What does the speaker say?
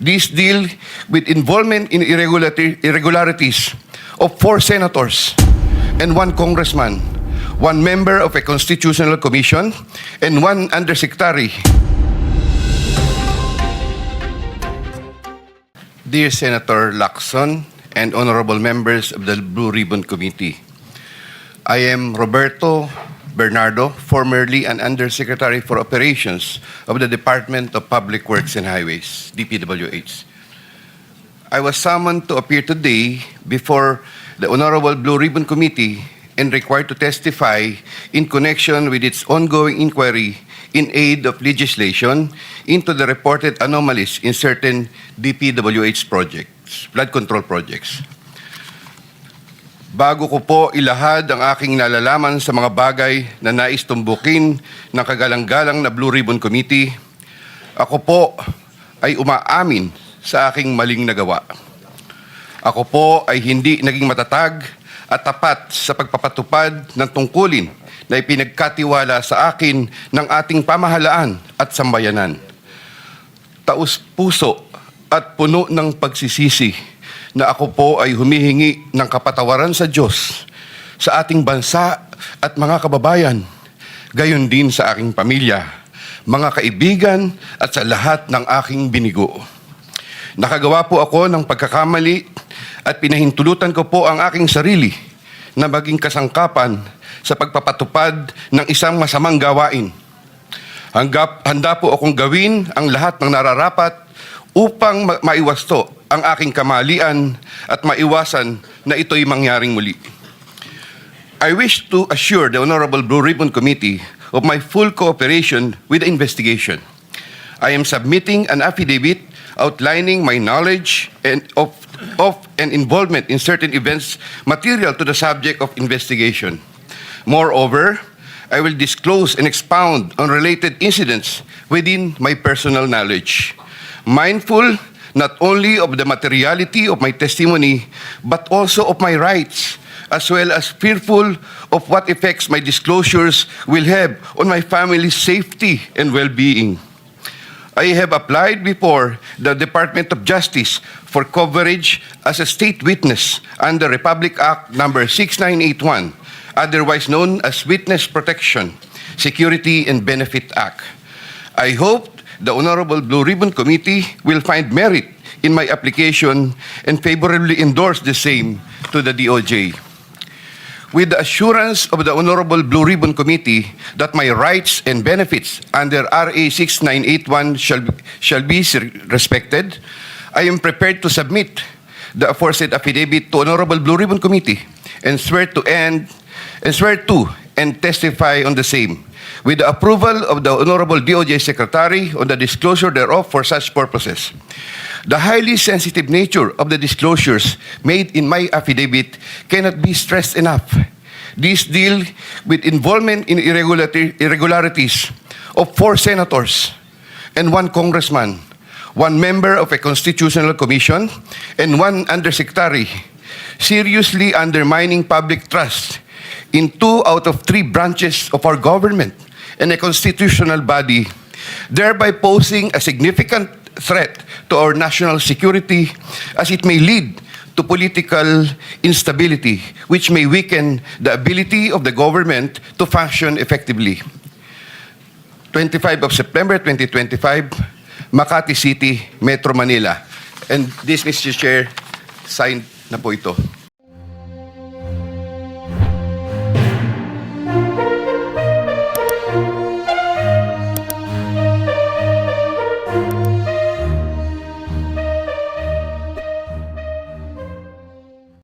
This deal with involvement in irregularities of four senators and one congressman, one member of a constitutional commission, and one undersecretary. Dear Senator Lacson and honorable members of the Blue Ribbon Committee, I am Roberto Bernardo, formerly an Undersecretary for Operations of the Department of Public Works and Highways, DPWH. I was summoned to appear today before the Honorable Blue Ribbon Committee and required to testify in connection with its ongoing inquiry in aid of legislation into the reported anomalies in certain DPWH projects, flood control projects. Bago ko po ilahad ang aking nalalaman sa mga bagay na nais tumbukin ng kagalang-galang na Blue Ribbon Committee, ako po ay umaamin sa aking maling nagawa. Ako po ay hindi naging matatag at tapat sa pagpapatupad ng tungkulin na ipinagkatiwala sa akin ng ating pamahalaan at sambayanan. Taus puso at puno ng pagsisisi na ako po ay humihingi ng kapatawaran sa Diyos sa ating bansa at mga kababayan, gayon din sa aking pamilya, mga kaibigan at sa lahat ng aking binigo. Nakagawa po ako ng pagkakamali at pinahintulutan ko po ang aking sarili na maging kasangkapan sa pagpapatupad ng isang masamang gawain. Hangga, handa po akong gawin ang lahat ng nararapat upang ma- maiwasto ang aking kamalian at maiwasan na ito'y mangyaring muli. I wish to assure the Honorable Blue Ribbon Committee of my full cooperation with the investigation. I am submitting an affidavit outlining my knowledge and of, of and involvement in certain events material to the subject of investigation. Moreover, I will disclose and expound on related incidents within my personal knowledge, mindful not only of the materiality of my testimony, but also of my rights, as well as fearful of what effects my disclosures will have on my family's safety and well-being. I have applied before the Department of Justice for coverage as a state witness under Republic Act number 6981, otherwise known as Witness Protection, Security and Benefit Act. I hope the Honorable Blue Ribbon Committee will find merit in my application and favorably endorse the same to the DOJ with the assurance of the Honorable Blue Ribbon Committee that my rights and benefits under RA 6981 shall, shall be respected, I am prepared to submit the aforesaid affidavit to Honorable Blue Ribbon Committee and swear to end and swear to and testify on the same with the approval of the Honorable DOJ Secretary on the disclosure thereof for such purposes. The highly sensitive nature of the disclosures made in my affidavit cannot be stressed enough. This deal with involvement in irregularities of four senators and one congressman, one member of a constitutional commission, and one undersecretary, seriously undermining public trust in two out of three branches of our government and a constitutional body, thereby posing a significant threat to our national security as it may lead to political instability, which may weaken the ability of the government to function effectively. 25 of September 2025, Makati City, Metro Manila. And this, Mr. Chair, signed na po ito.